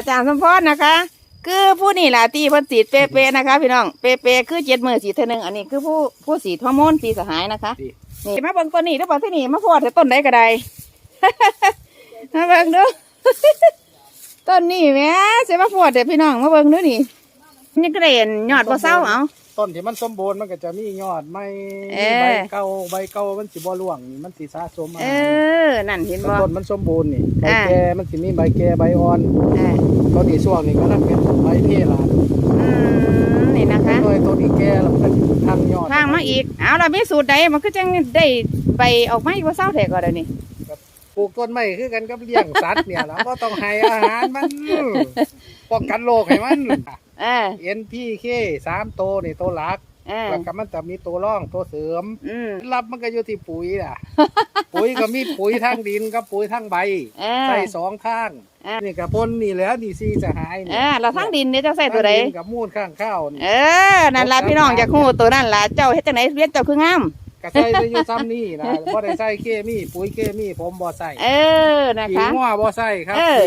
อาจารย์สมพรนะคะ คือผู้นี่ล่ะที่เพิ่นสีดเป๊ะๆนะคะ พี่น้องเป๊ะๆคือเจ็ดมือสีเท่านึงอันนี้คือผู้ผู้สีฮอร์โมนสีสหายนะคะดีนี่มาเบิ่งต้นนี้เด้อบ่ที่นี่มาพอดแต่ต้นใดก็ได้ มาเบิ่งเด้อต้นนี้แหม่สิมาพอดแต่พี่น้องมาเบิ่งเด้อนี่นี่ก็ได้เห็นยอดบ่เศร้าเอา ต้นที่มันสมบูรณ์มันก็จะมียอดไม่เออ ใบเก่าใบเก่ามันสิบ่ร่วงนี่มันสิสะสมอาเอหารอนั่นเห็นบ่ ต้นมันสมบูรณ์นี่ใบอ่า แก่มันสิมีใบแก่ใบอ่อนเออต้นนี้ช่วงนี้ก็นั่นเป็นใบเทลาดอืมนี่นะคะโดยต้นนี้แก่แล้วมันก็สิทางยอดทางมาอีก เอาล่ะมีสูตรใดมันคือจังได้ใบออกมาอีกบ่เศร้าแท้ก็ได้นี่ปลูกต้นไม้คือกันกับเลี้ยงสัตว์เนี่ยแล้วก็ต้องให้อาหารมันป้องกันโรคให้มัน เออ NPK สามตัวนี่ตัวหลักเออ แล้วก็มันจะมีตัวร่องตัวเสริมอืม รับมันก็อยู่ที่ปุ๋ยน่ะ ปุ๋ยก็มีปุ๋ยทางดินกับปุ๋ยทางใบ เออ ใส่สองข้าง เออ นี่กับพ่นนี่แหล้วนี่ซีสหายเออเราทั้งดินเนี่ยเจ้าใส่ตัวใดทางนกับมูลข้างข้าวนี่เออ นั่นล่ะพี่น้องอยากฮู้ตัวนั่นล่ะเจ้าเฮ็ดจังไดเรียนเจ้าคืองาม ก็ใส่ไปอยู่ซ้ำนี่นะ บ่ได้ใส่เคมีปุ๋ยเคมีผมบ่ใส่เออ นะขี้คะงัวบ่ใส่ครับ เออ